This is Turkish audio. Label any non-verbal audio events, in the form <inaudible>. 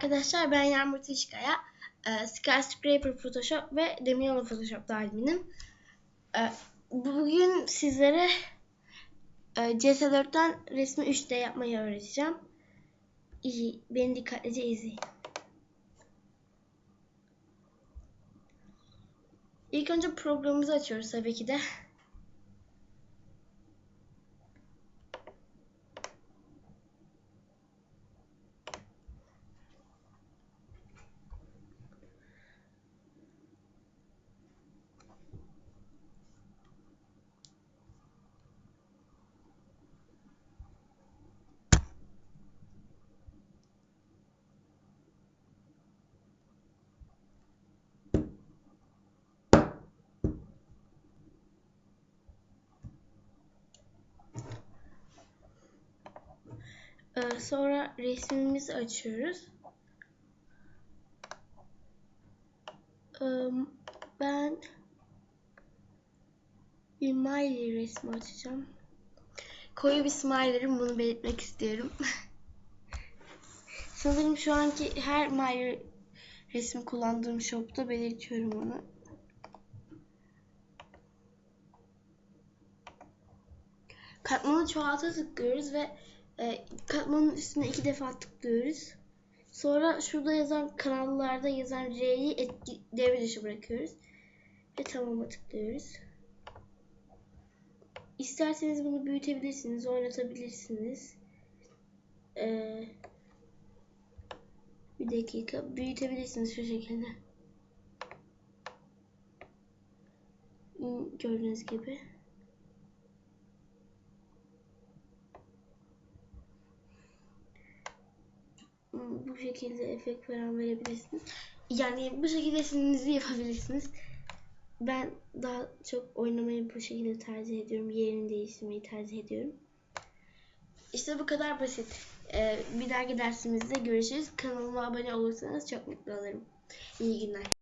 Arkadaşlar ben Yağmur Teşkaya. Ee, Skyscraper Photoshop ve Demiano Photoshop adminim. Ee, bugün sizlere e, CS4'ten resmi 3D yapmayı öğreteceğim. İyi, beni dikkatlice izleyin. İlk önce programımızı açıyoruz tabii ki de. Ee, sonra resmimizi açıyoruz. Ee, ben bir smiley resmi açacağım. Koyu bir smiley'im bunu belirtmek istiyorum. <laughs> Sanırım şu anki her smiley resmi kullandığım shopta belirtiyorum onu. Katmanı çoğalta tıklıyoruz ve e, katmanın üstüne iki defa tıklıyoruz. Sonra şurada yazan kanallarda yazan R'yi etki, devre dışı bırakıyoruz. Ve tamama tıklıyoruz. İsterseniz bunu büyütebilirsiniz, oynatabilirsiniz. Ee, bir dakika. Büyütebilirsiniz şu şekilde. Gördüğünüz gibi. Bu şekilde efekt falan verebilirsiniz. Yani bu şekilde sinirinizi yapabilirsiniz. Ben daha çok oynamayı bu şekilde tercih ediyorum. Yerini değiştirmeyi tercih ediyorum. İşte bu kadar basit. Ee, bir dahaki dersimizde görüşürüz. Kanalıma abone olursanız çok mutlu olurum. İyi günler.